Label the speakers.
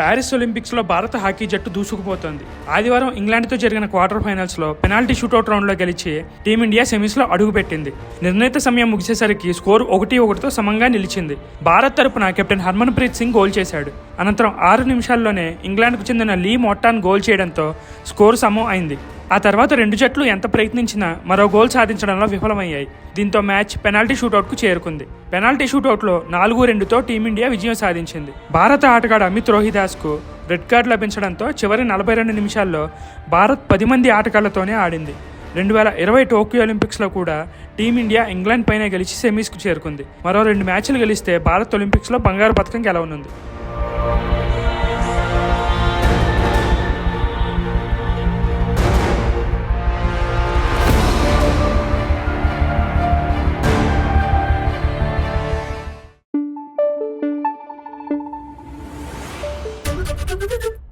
Speaker 1: Paris ఒలింపిక్స్లో భారత hockey జట్టు దూసుకుపోతోంది. ఆదివారం ఇంగ్లాండ్తో జరిగిన క్వార్టర్ ఫైనల్స్లో పెనాల్టీ షూటౌట్ రౌండ్లో గెలిచి టీమిండియా సెమీస్లో అడుగుపెట్టింది. నిర్ణీత సమయం ముగిసేసరికి స్కోర్ ఒకటి ఒకటితో సమంగా నిలిచింది. భారత్ తరపున captain Harmanpreet Singh goal చేశాడు. అనంతరం ఆరు నిమిషాల్లోనే ఇంగ్లాండ్కు చెందిన లీ మొట్టాన్ గోల్ చేయడంతో స్కోర్ సమం అయింది. ఆ తర్వాత రెండు జట్లు ఎంత ప్రయత్నించినా మరో గోల్ సాధించడంలో విఫలమయ్యాయి. దీంతో మ్యాచ్ పెనాల్టీ షూటౌట్కు చేరుకుంది. పెనాల్టీ షూటౌట్లో నాలుగు రెండుతో టీమిండియా విజయం సాధించింది. భారత ఆటగాడు అమిత్ రోహిదాస్కు రెడ్ కార్డు లభించడంతో చివరి నలభై రెండు నిమిషాల్లో భారత్ పది మంది ఆటగాళ్ళతోనే ఆడింది. రెండు వేల ఇరవై టోక్యో ఒలింపిక్స్లో కూడా టీమిండియా ఇంగ్లాండ్ పైనే గెలిచి సెమీస్కు చేరుకుంది. మరో రెండు మ్యాచ్లు గెలిస్తే భారత్ ఒలింపిక్స్లో బంగారు పథకం గెలవనుంది.
Speaker 2: フフフフ。